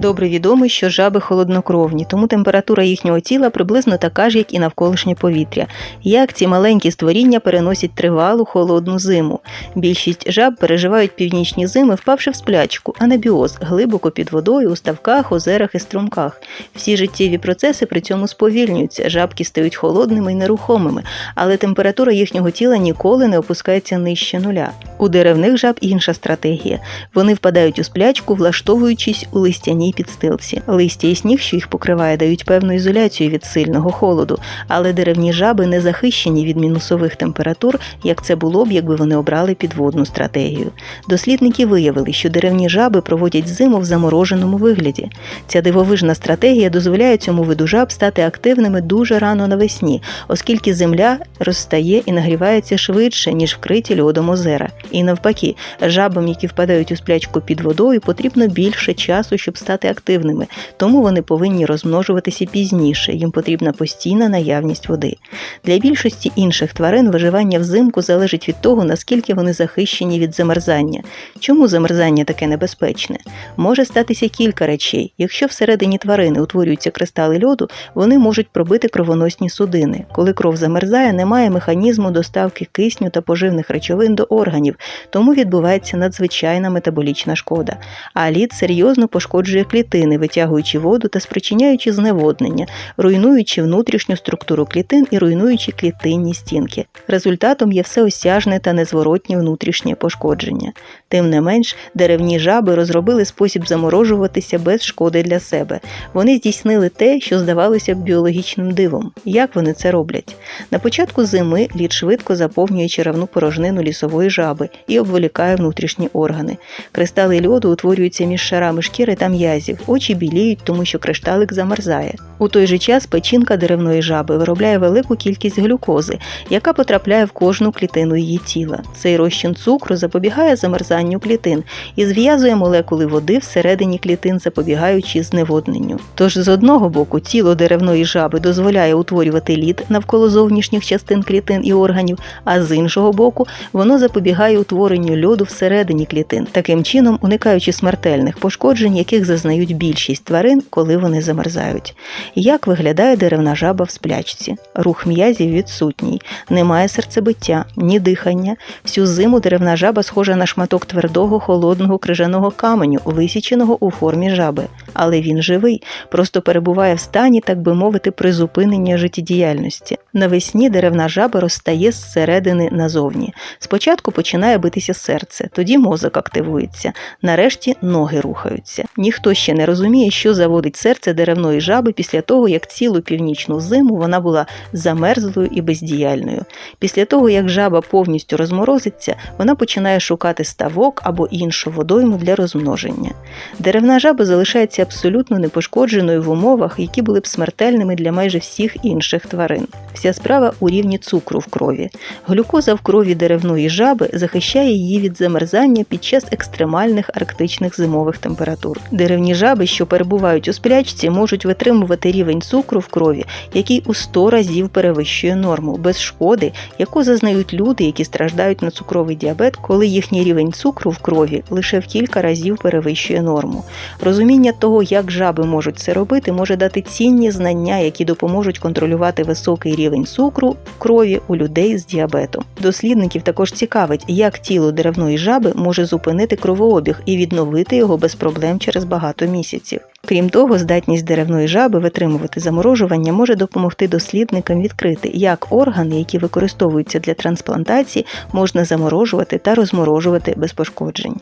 Добре відомо, що жаби холоднокровні, тому температура їхнього тіла приблизно така ж, як і навколишнє повітря. Як ці маленькі створіння переносять тривалу холодну зиму. Більшість жаб переживають північні зими, впавши в сплячку, анабіоз, глибоко під водою, у ставках, озерах і струмках. Всі життєві процеси при цьому сповільнюються, жабки стають холодними і нерухомими, але температура їхнього тіла ніколи не опускається нижче нуля. У деревних жаб інша стратегія. Вони впадають у сплячку, влаштовуючись у листяній підстилці. Листя і сніг, що їх покриває, дають певну ізоляцію від сильного холоду, але деревні жаби не захищені від мінусових температур, як це було б, якби вони обрали підводну стратегію. Дослідники виявили, що деревні жаби проводять зиму в замороженому вигляді. Ця дивовижна стратегія дозволяє цьому виду жаб стати активними дуже рано навесні, оскільки земля розстає і нагрівається швидше, ніж вкриті льодом озера. І навпаки, жабам, які впадають у сплячку під водою, потрібно більше часу, щоб стати активними, тому вони повинні розмножуватися пізніше, їм потрібна постійна наявність води. Для більшості інших тварин виживання взимку залежить від того, наскільки вони захищені від замерзання. Чому замерзання таке небезпечне? Може статися кілька речей. Якщо всередині тварини утворюються кристали льоду, вони можуть пробити кровоносні судини. Коли кров замерзає, немає механізму доставки кисню та поживних речовин до органів, тому відбувається надзвичайна метаболічна шкода. А лід серйозно пошкоджує клітини, витягуючи воду та спричиняючи зневоднення, руйнуючи внутрішню структуру клітин і руйнуючи клітинні стінки. Результатом є всеосяжне та незворотнє внутрішнє пошкодження. Тим не менш, деревні жаби розробили спосіб заморожуватися без шкоди для себе. Вони здійснили те, що здавалося б біологічним дивом. Як вони це роблять? На початку зими лід швидко заповнює черевну порожнину лісової жаби і обволікає внутрішні органи. Кристали льоду утворюються між шарами шкіри та м'язів, очі біліють, тому що кришталик замерзає. У той же час печінка деревної жаби виробляє велику кількість глюкози, яка потрапляє в кожну клітину її тіла. Цей розчин цукру запобігає замерзанню клітин і зв'язує молекули води всередині клітин, запобігаючи зневодненню. Тож з одного боку тіло деревної жаби дозволяє утворювати лід навколо зовнішніх частин клітин і органів, а з іншого боку воно запобігає утворенню льоду всередині клітин, таким чином уникаючи смертельних пошкоджень, яких зазнають більшість тварин, коли вони замерзають. Як виглядає деревна жаба в сплячці? Рух м'язів відсутній, немає серцебиття, ні дихання. Всю зиму деревна жаба схожа на шматок твердого холодного крижаного каменю, висіченого у формі жаби. Але він живий, просто перебуває в стані, так би мовити, призупинення життєдіяльності. Навесні деревна жаба розстає зсередини назовні. Спочатку починає битися серце, тоді мозок активується, нарешті ноги рухаються. Ніхто ще не розуміє, що заводить серце деревної жаби після того, як цілу північну зиму вона була замерзлою і бездіяльною. Після того, як жаба повністю розморозиться, вона починає шукати ставок або іншу водойму для розмноження. Деревна жаба залишається абсолютно непошкодженою в умовах, які були б смертельними для майже всіх інших тварин. Вся справа у рівні цукру в крові. Глюкоза в крові деревної жаби захищає її від замерзання під час екстремальних арктичних зимових температур. Деревні жаби, що перебувають у сплячці, можуть витримувати рівень цукру в крові, який у 100 разів перевищує норму, без шкоди, яку зазнають люди, які страждають на цукровий діабет, коли їхній рівень цукру в крові лише в кілька разів перевищує норму. Розуміння того, як жаби можуть це робити, може дати цінні знання, які допоможуть контролювати високий рівень цукру в крові у людей з діабетом. Дослідників також цікавить, як тіло деревної жаби може зупинити кровообіг і відновити його без проблем через багато місяців. Крім того, здатність деревної жаби витримувати заморожування може допомогти дослідникам відкрити, як органи, які використовуються для трансплантації, можна заморожувати та розморожувати без пошкоджень.